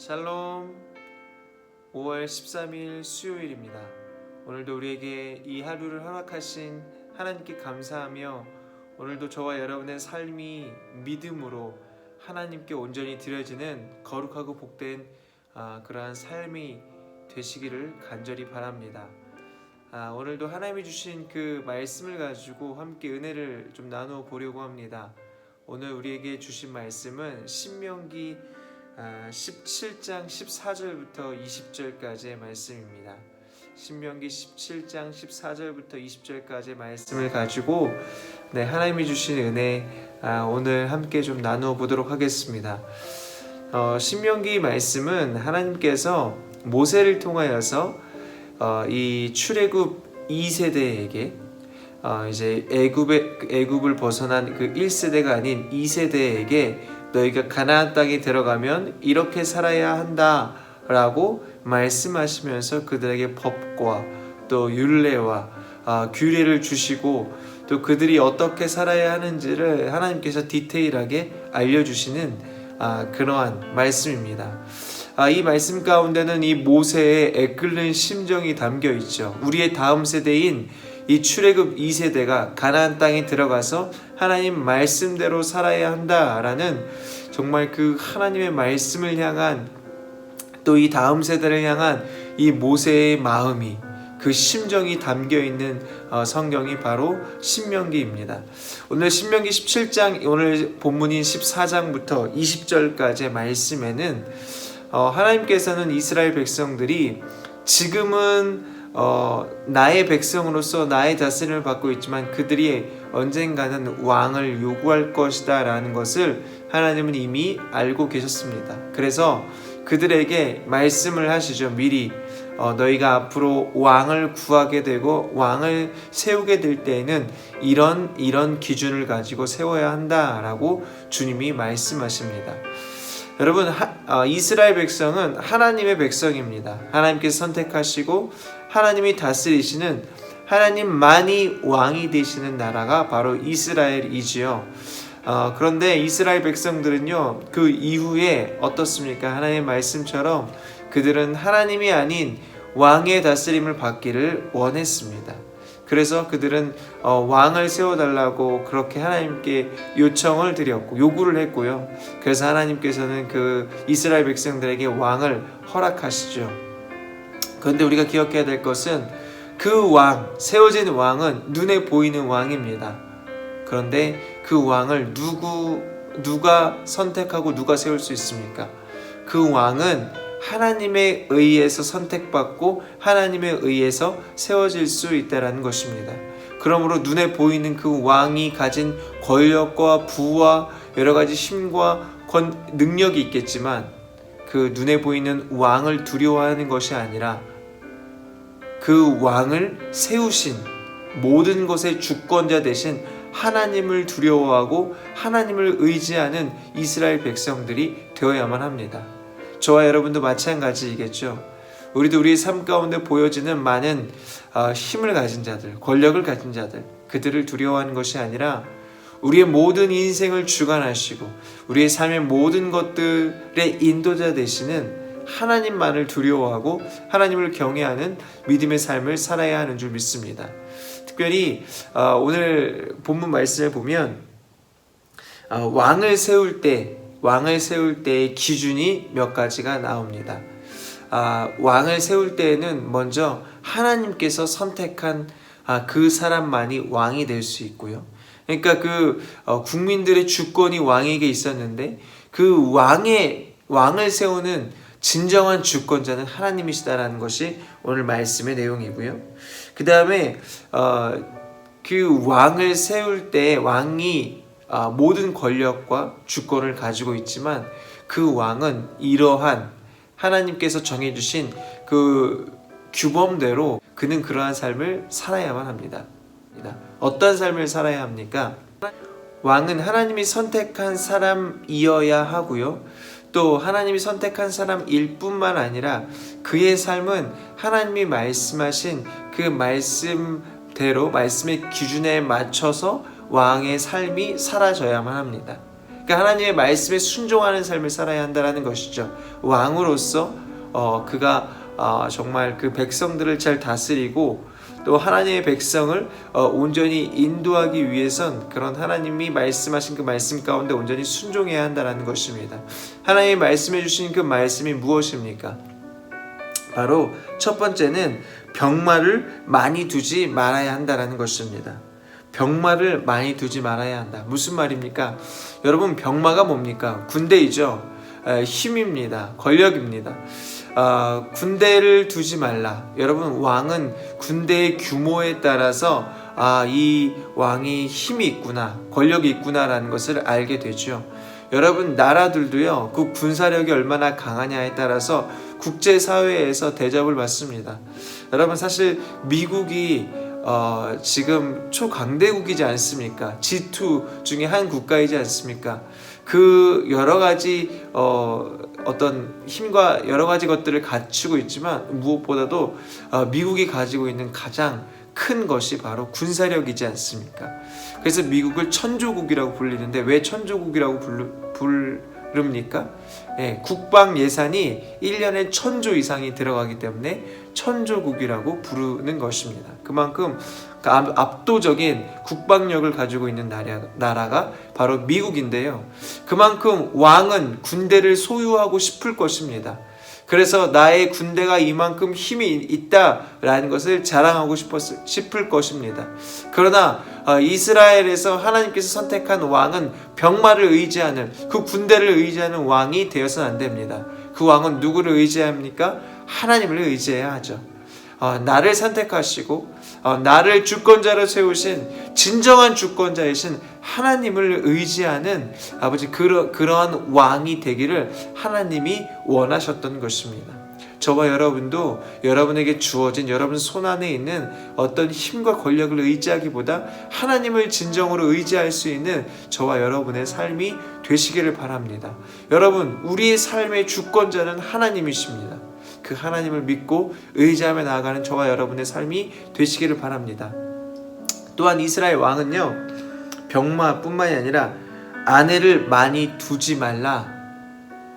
샬롬 5월 13일 수요일입니다. 오늘도 우리에게 이 하루를 허락하신 하나님께 감사하며 오늘도 저와 여러분의 삶이 믿음으로 하나님께 온전히 드려지는 거룩하고 복된 아, 그러한 삶이 되시기를 간절히 바랍니다. 아, 오늘도 하나님이 주신 그 말씀을 가지고 함께 은혜를 좀 나누어 보려고 합니다. 오늘 우리에게 주신 말씀은 신명기 아, 17장 14절부터 20절까지의 말씀입니다. 신명기 17장 14절부터 20절까지의 말씀을 가지고 네, 하나님이 주신 은혜 아, 오늘 함께 좀 나누어 보도록 하겠습니다. 어, 신명기 말씀은 하나님께서 모세를 통하여서 어, 이 출애굽 2세대에게 어, 이제 애굽의 애굽을 벗어난 그 1세대가 아닌 2세대에게 너희가 가나안 땅에 들어가면 이렇게 살아야 한다라고 말씀하시면서 그들에게 법과 또 율례와 아, 규례를 주시고 또 그들이 어떻게 살아야 하는지를 하나님께서 디테일하게 알려주시는 아, 그러한 말씀입니다. 아, 이 말씀 가운데는 이 모세의 애끓는 심정이 담겨 있죠. 우리의 다음 세대인 이 출애굽 2세대가 가나안 땅에 들어가서 하나님 말씀대로 살아야 한다라는 정말 그 하나님의 말씀을 향한 또 이 다음 세대를 향한 이 모세의 마음이 그 심정이 담겨 있는 어, 성경이 바로 신명기입니다. 오늘 신명기 17장 오늘 본문인 14장부터 20절까지의 말씀에는 어, 하나님께서는 이스라엘 백성들이 지금은 어, 나의 백성으로서 나의 다스림을 받고 있지만 그들이 언젠가는 왕을 요구할 것이다 라는 것을 하나님은 이미 알고 계셨습니다. 그래서 그들에게 말씀을 하시죠. 미리 어, 너희가 앞으로 왕을 구하게 되고 왕을 세우게 될 때에는 이런 이런 기준을 가지고 세워야 한다라고 주님이 말씀하십니다. 여러분 하, 어, 이스라엘 백성은 하나님의 백성입니다. 하나님께서 선택하시고 하나님이 다스리시는 하나님만이 왕이 되시는 나라가 바로 이스라엘이지요. 어, 그런데 이스라엘 백성들은요 그 이후에 어떻습니까? 하나님의 말씀처럼 그들은 하나님이 아닌 왕의 다스림을 받기를 원했습니다. 그래서 그들은 어, 왕을 세워달라고 그렇게 하나님께 요청을 드렸고 요구를 했고요. 그래서 하나님께서는 그 이스라엘 백성들에게 왕을 허락하시죠. 그런데 우리가 기억해야 될 것은 그 왕, 세워진 왕은 눈에 보이는 왕입니다. 그런데 그 왕을 누구 누가 선택하고 누가 세울 수 있습니까? 그 왕은 하나님에 의해서 선택받고 하나님에 의해서 세워질 수 있다라는 것입니다. 그러므로 눈에 보이는 그 왕이 가진 권력과 부와 여러 가지 힘과 권, 능력이 있겠지만 그 눈에 보이는 왕을 두려워하는 것이 아니라 그 왕을 세우신 모든 것의 주권자 되신 하나님을 두려워하고 하나님을 의지하는 이스라엘 백성들이 되어야만 합니다. 저와 여러분도 마찬가지이겠죠. 우리도 우리 삶 가운데 보여지는 많은 어, 힘을 가진 자들, 권력을 가진 자들, 그들을 두려워하는 것이 아니라 우리의 모든 인생을 주관하시고 우리의 삶의 모든 것들의 인도자 되시는 하나님만을 두려워하고 하나님을 경외하는 믿음의 삶을 살아야 하는 줄 믿습니다. 특별히 어, 오늘 본문 말씀을 보면 어, 왕을 세울 때 왕을 세울 때의 기준이 몇 가지가 나옵니다. 아, 왕을 세울 때에는 먼저 하나님께서 선택한 아, 그 사람만이 왕이 될 수 있고요. 그러니까 그 어, 국민들의 주권이 왕에게 있었는데 그 왕의 왕을 세우는 진정한 주권자는 하나님이시다라는 것이 오늘 말씀의 내용이고요. 그 다음에 어, 그 왕을 세울 때 왕이 아, 모든 권력과 주권을 가지고 있지만 그 왕은 이러한 하나님께서 정해주신 그 규범대로 그는 그러한 삶을 살아야만 합니다. 어떤 삶을 살아야 합니까? 왕은 하나님이 선택한 사람이어야 하고요. 또 하나님이 선택한 사람일 뿐만 아니라 그의 삶은 하나님이 말씀하신 그 말씀대로 말씀의 기준에 맞춰서 왕의 삶이 사라져야만 합니다. 그러니까 하나님의 말씀에 순종하는 삶을 살아야 한다라는 것이죠. 왕으로서 어, 그가 어, 정말 그 백성들을 잘 다스리고 또 하나님의 백성을 어, 온전히 인도하기 위해선 그런 하나님이 말씀하신 그 말씀 가운데 온전히 순종해야 한다라는 것입니다. 하나님이 말씀해 주신 그 말씀이 무엇입니까? 바로 첫 번째는 병마를 많이 두지 말아야 한다라는 것입니다. 병마를 많이 두지 말아야 한다. 무슨 말입니까? 여러분 병마가 뭡니까? 군대이죠. 에, 힘입니다. 권력입니다. 아, 군대를 두지 말라. 여러분 왕은 군대의 규모에 따라서 아, 이 왕이 힘이 있구나, 권력이 있구나라는 것을 알게 되죠. 여러분 나라들도요 그 군사력이 얼마나 강하냐에 따라서 국제 사회에서 대접을 받습니다. 여러분 사실 미국이 어, 지금 초강대국이지 않습니까? G2 중에 한 국가이지 않습니까? 그 여러 가지 어, 어떤 힘과 여러 가지 것들을 갖추고 있지만 무엇보다도 어, 미국이 가지고 있는 가장 큰 것이 바로 군사력이지 않습니까? 그래서 미국을 천조국이라고 불리는데 왜 천조국이라고 부르, 부릅니까? 예, 국방 예산이 1년에 천조 이상이 들어가기 때문에 천조국이라고 부르는 것입니다. 그만큼 그 압- 압도적인 국방력을 가지고 있는 나라, 나라 가 바로 미국인데요. 그만큼 왕은 군대를 소유하고 싶을 것입니다. 그래서 나의 군대가 이만큼 힘이 있다라는 것을 자랑하고 싶었, 싶을 것입니다. 그러나 어, 이스라엘에서 하나님께서 선택한 왕은 병마를 의지하는 그 군대를 의지하는 왕이 되어서는 안 됩니다. 그 왕은 누구를 의지합니까? 하나님을 의지해야 하죠. 어, 나를 선택하시고 어, 나를 주권자로 세우신 진정한 주권자이신 하나님을 의지하는 아버지 그러, 그러한 왕이 되기를 하나님이 원하셨던 것입니다. 저와 여러분도 여러분에게 주어진 여러분 손 안에 있는 어떤 힘과 권력을 의지하기보다 하나님을 진정으로 의지할 수 있는 저와 여러분의 삶이 되시기를 바랍니다. 여러분, 우리의 삶의 주권자는 하나님이십니다. 그 하나님을 믿고 의지하며 나아가는 저와 여러분의 삶이 되시기를 바랍니다. 또한 이스라엘 왕은요, 병마뿐만이 아니라 아내를 많이 두지 말라.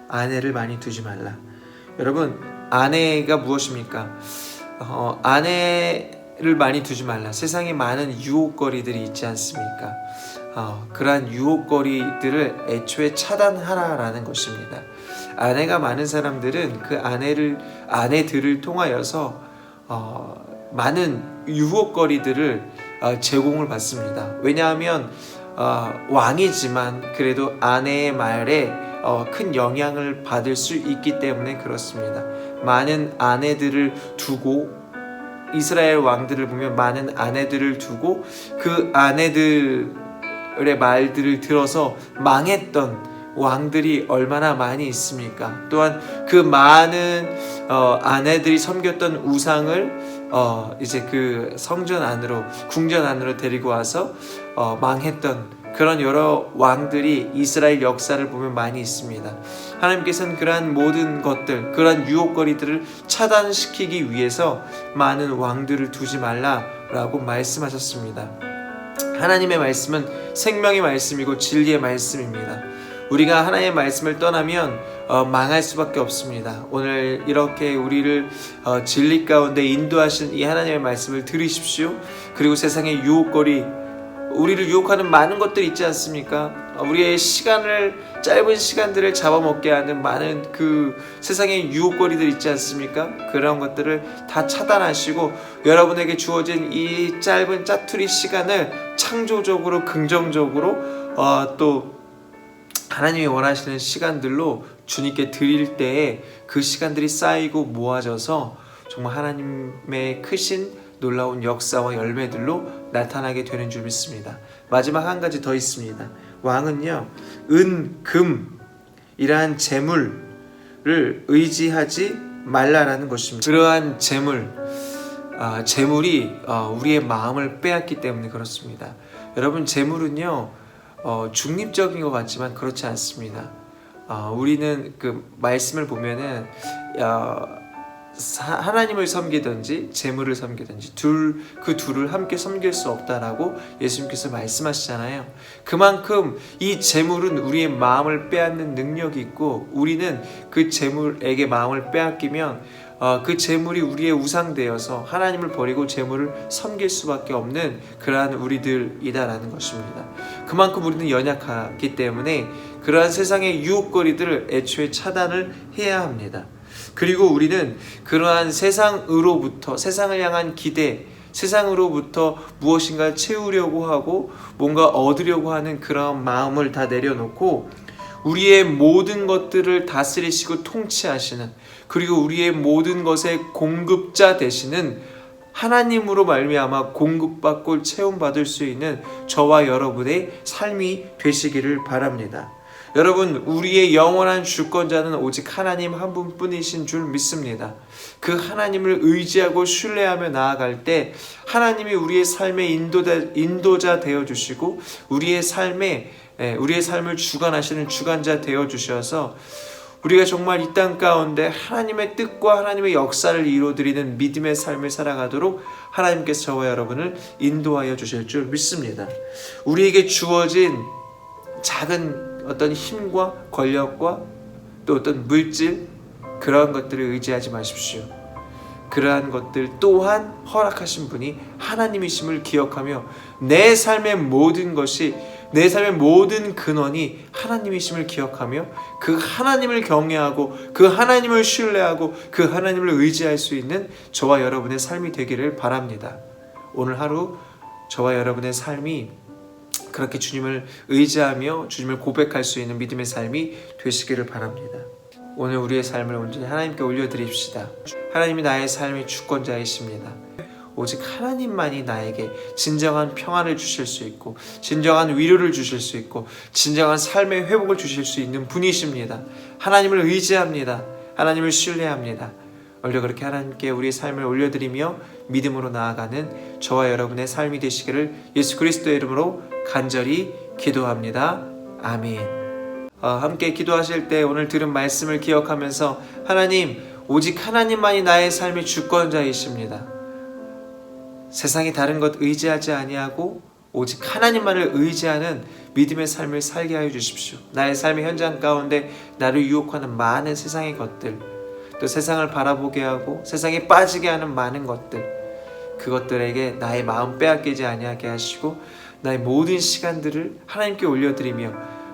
아내를 많이 두지 말라. 여러분, 아내가 무엇입니까? 어, 아내를 많이 두지 말라. 세상에 많은 유혹거리들이 있지 않습니까? 어, 그러한 유혹거리들을 애초에 차단하라라는 것입니다. 아내가 많은 사람들은 그 아내를 아내들을 통하여서 어, 많은 유혹거리들을 어, 제공을 받습니다. 왜냐하면 어, 왕이지만 그래도 아내의 말에 어, 큰 영향을 받을 수 있기 때문에 그렇습니다. 많은 아내들을 두고 이스라엘 왕들을 보면 많은 아내들을 두고 그 아내들의 말들을 들어서 망했던 왕들이 얼마나 많이 있습니까? 또한 그 많은 어, 아내들이 섬겼던 우상을 어, 이제 그 성전 안으로 궁전 안으로 데리고 와서 어, 망했던 그런 여러 왕들이 이스라엘 역사를 보면 많이 있습니다. 하나님께서는 그러한 모든 것들, 그러한 유혹거리들을 차단시키기 위해서 많은 왕들을 두지 말라라고 말씀하셨습니다. 하나님의 말씀은 생명의 말씀이고 진리의 말씀입니다. 우리가 하나님의 말씀을 떠나면 어, 망할 수밖에 없습니다. 오늘 이렇게 우리를 어, 진리 가운데 인도하신 이 하나님의 말씀을 들으십시오. 그리고 세상의 유혹거리, 우리를 유혹하는 많은 것들이 있지 않습니까? 어, 우리의 시간을 짧은 시간들을 잡아먹게 하는 많은 그 세상의 유혹거리들 있지 않습니까? 그런 것들을 다 차단하시고 여러분에게 주어진 이 짧은 짜투리 시간을 창조적으로 긍정적으로 어, 또 하나님이 원하시는 시간들로 주님께 드릴 때에 그 시간들이 쌓이고 모아져서 정말 하나님의 크신 놀라운 역사와 열매들로 나타나게 되는 줄 믿습니다. 마지막 한 가지 더 있습니다. 왕은요, 은, 금, 이러한 재물을 의지하지 말라라는 것입니다. 그러한 재물, 아, 재물이 어, 우리의 마음을 빼앗기 때문에 그렇습니다. 여러분, 재물은요, 어, 중립적인 것 같지만 그렇지 않습니다. 어, 우리는 그 말씀을 보면은 어, 사- 하나님을 섬기든지 재물을 섬기든지 둘 그 둘을 함께 섬길 수 없다라고 예수님께서 말씀하시잖아요. 그만큼 이 재물은 우리의 마음을 빼앗는 능력이 있고 우리는 그 재물에게 마음을 빼앗기면 어, 그 재물이 우리의 우상되어서 하나님을 버리고 재물을 섬길 수밖에 없는 그러한 우리들이다라는 것입니다. 그만큼 우리는 연약하기 때문에 그러한 세상의 유혹거리들을 애초에 차단을 해야 합니다. 그리고 우리는 그러한 세상으로부터 세상을 향한 기대, 세상으로부터 무엇인가 채우려고 하고 뭔가 얻으려고 하는 그런 마음을 다 내려놓고 우리의 모든 것들을 다스리시고 통치하시는 그리고 우리의 모든 것의 공급자 되시는 하나님으로 말미암아 공급받고 체험받을 수 있는 저와 여러분의 삶이 되시기를 바랍니다. 여러분, 우리의 영원한 주권자는 오직 하나님 한 분뿐이신 줄 믿습니다. 그 하나님을 의지하고 신뢰하며 나아갈 때 하나님이 우리의 삶의 인도자, 인도자 되어 주시고 우리의 삶에 예, 우리의 삶을 주관하시는 주관자 되어 주셔서 우리가 정말 이 땅 가운데 하나님의 뜻과 하나님의 역사를 이루어드리는 믿음의 삶을 살아가도록 하나님께서 저와 여러분을 인도하여 주실 줄 믿습니다. 우리에게 주어진 작은 어떤 힘과 권력과 또 어떤 물질 그러한 것들을 의지하지 마십시오. 그러한 것들 또한 허락하신 분이 하나님이심을 기억하며 내 삶의 모든 것이 내 삶의 모든 근원이 하나님이심을 기억하며 그 하나님을 경외하고 그 하나님을 신뢰하고 그 하나님을 의지할 수 있는 저와 여러분의 삶이 되기를 바랍니다. 오늘 하루 저와 여러분의 삶이 그렇게 주님을 의지하며 주님을 고백할 수 있는 믿음의 삶이 되시기를 바랍니다. 오늘 우리의 삶을 온전히 하나님께 올려드립시다. 하나님이 나의 삶의 주권자이십니다. 오직 하나님만이 나에게 진정한 평안을 주실 수 있고, 진정한 위로를 주실 수 있고, 진정한 삶의 회복을 주실 수 있는 분이십니다. 하나님을 의지합니다. 하나님을 신뢰합니다. 오히려 그렇게 하나님께 우리의 삶을 올려드리며 믿음으로 나아가는 저와 여러분의 삶이 되시기를 예수 그리스도의 이름으로 간절히 기도합니다. 아멘. 어, 함께 기도하실 때 오늘 들은 말씀을 기억하면서 하나님 오직 하나님만이 나의 삶의 주권자이십니다. 세상이 다른 것 의지하지 아니하고 오직 하나님만을 의지하는 믿음의 삶을 살게 하여 주십시오. 나의 삶의 현장 가운데 나를 유혹하는 많은 세상의 것들, 또 세상을 바라보게 하고 세상에 빠지게 하는 많은 것들, 그것들에게 나의 마음 빼앗기지 아니하게 하시고 나의 모든 시간들을 하나님께 올려드리며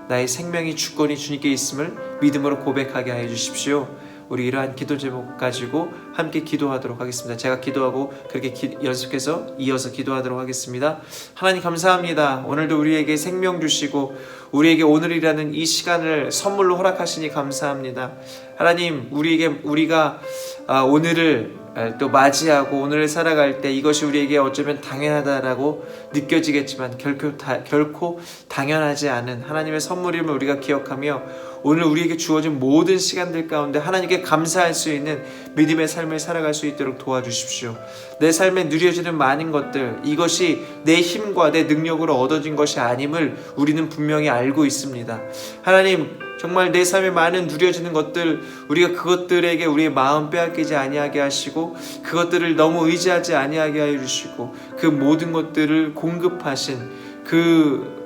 나의 생명이 주권이 주님께 있음을 믿음으로 고백하게 하여 주십시오. 우리 이러한 기도 제목 가지고 함께 기도하도록 하겠습니다. 제가 기도하고 그렇게 기, 연속해서 이어서 기도하도록 하겠습니다. 하나님 감사합니다. 오늘도 우리에게 생명 주시고 우리에게 오늘이라는 이 시간을 선물로 허락하시니 감사합니다. 하나님 우리에게 우리가 아, 오늘을 또 맞이하고 오늘을 살아갈 때 이것이 우리에게 어쩌면 당연하다라고 느껴지겠지만 결코 다, 결코 당연하지 않은 하나님의 선물임을 우리가 기억하며 오늘 우리에게 주어진 모든 시간들 가운데 하나님께 감사할 수 있는 믿음의 삶을 살아갈 수 있도록 도와주십시오. 내 삶에 누려지는 많은 것들 이것이 내 힘과 내 능력으로 얻어진 것이 아님을 우리는 분명히 알고 있습니다. 하나님 정말 내 삶에 많은 누려지는 것들 우리가 그것들에게 우리의 마음 빼앗기지 아니하게 하시고 그것들을 너무 의지하지 아니하게 하여 주시고 그 모든 것들을 공급하신 그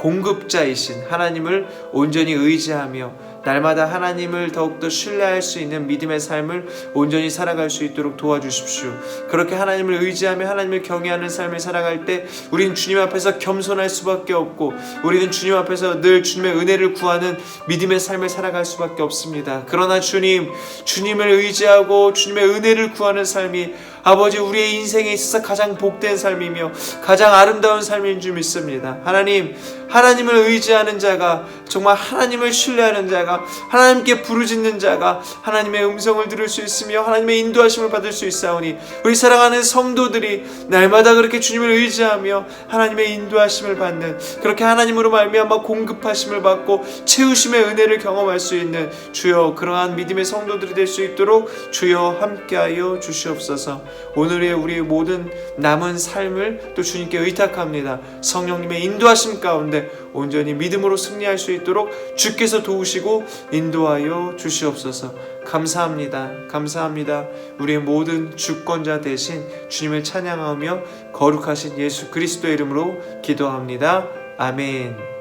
공급자이신 하나님을 온전히 의지하며 날마다 하나님을 더욱더 신뢰할 수 있는 믿음의 삶을 온전히 살아갈 수 있도록 도와주십시오. 그렇게 하나님을 의지하며 하나님을 경외하는 삶을 살아갈 때 우리는 주님 앞에서 겸손할 수밖에 없고 우리는 주님 앞에서 늘 주님의 은혜를 구하는 믿음의 삶을 살아갈 수밖에 없습니다. 그러나 주님, 주님을 의지하고 주님의 은혜를 구하는 삶이 아버지 우리의 인생에 있어서 가장 복된 삶이며 가장 아름다운 삶인 줄 믿습니다. 하나님, 하나님을 의지하는 자가 정말 하나님을 신뢰하는 자가 하나님께 부르짖는 자가 하나님의 음성을 들을 수 있으며 하나님의 인도하심을 받을 수 있사오니 우리 사랑하는 성도들이 날마다 그렇게 주님을 의지하며 하나님의 인도하심을 받는 그렇게 하나님으로 말미암아 공급하심을 받고 채우심의 은혜를 경험할 수 있는 주여 그러한 믿음의 성도들이 될 수 있도록 주여 함께하여 주시옵소서. 오늘의 우리의 모든 남은 삶을 또 주님께 의탁합니다. 성령님의 인도하심 가운데 온전히 믿음으로 승리할 수 있도록 주께서 도우시고 인도하여 주시옵소서. 감사합니다. 감사합니다. 우리의 모든 주권자 대신 주님을 찬양하며 거룩하신 예수 그리스도의 이름으로 기도합니다. 아멘.